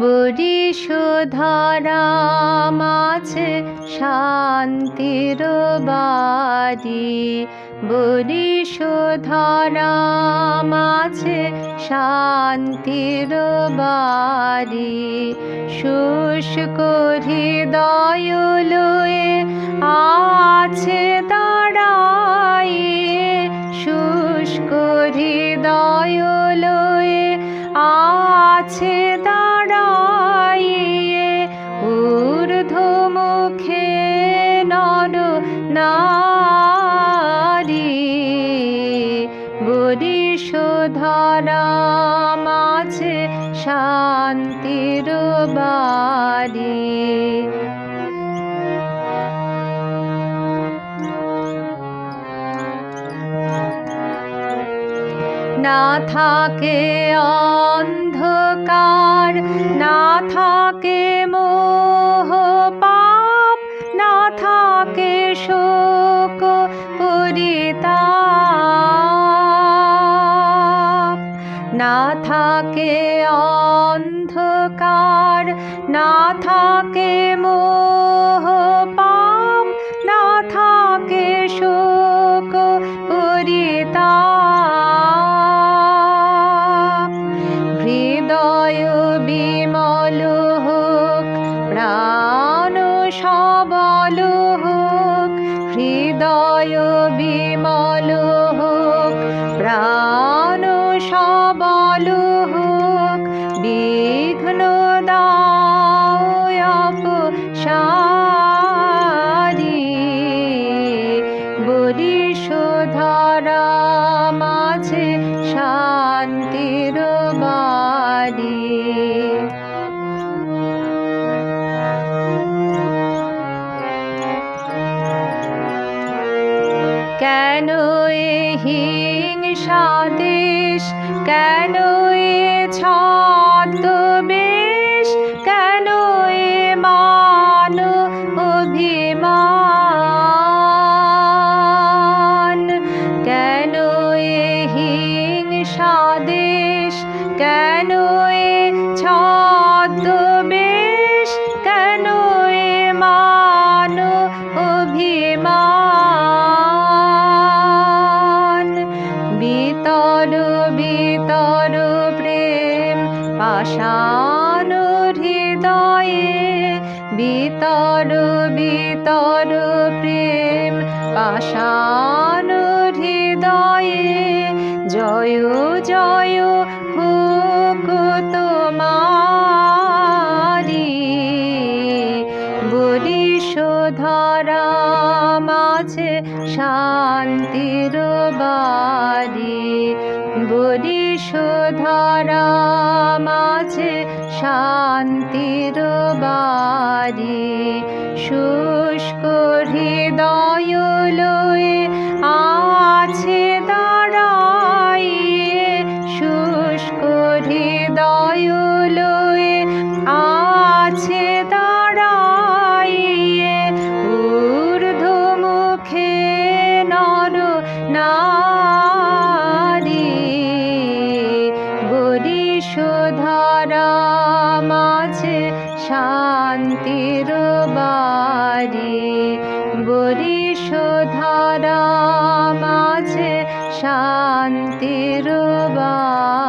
বরিশধারা মাঝে শান্তির বাড়ি। বরিশধারা মাঝে শান্তির বাড়ি। শুষ্ক হৃদয় লয়ে আছে দাঁড়ায়ে শুষ্ক হৃদয় লয়ে আছে দাঁড়াইয়ে বরিশধারা মাঝে শান্তির বাড়ি। না থাকে অন্ধকার, না থাকে মোহ পাপ, না থাকে শোক পরিতাপ। থাকে অন্ধকার, না থাকে মোহ পাপ না থাকে শোক পরিতাপ হৃদয় বিমল হোক, প্রাণ সবল হোক, হৃদয় বিমল বরিশধারা মাঝে শান্তির বাড়ি কেন এ হিংসা দেশ? কেন এ ছদ্মবেশ ছদ্মবেশ কেন এ মান অভিমান? বিতর বিতর প্রেম পাষাণ হৃদয়ে, বিতর বিতর প্রেম পাষাণ হৃদয়ে। জয় জয় বরিশধারা মাঝে শান্তির বাড়ি। বরিশধারা মাঝে শান্তির বাড়ি। শুষ্ক হৃদয় লয়ে আছে দাঁড়াইয়ে। শুষ্ক হৃদয় লয়ে আছে দাঁড়াইয়ে। মাঝে শান্তির বাড়ি। বরিশোধারা মাঝে শান্তির বাড়ি।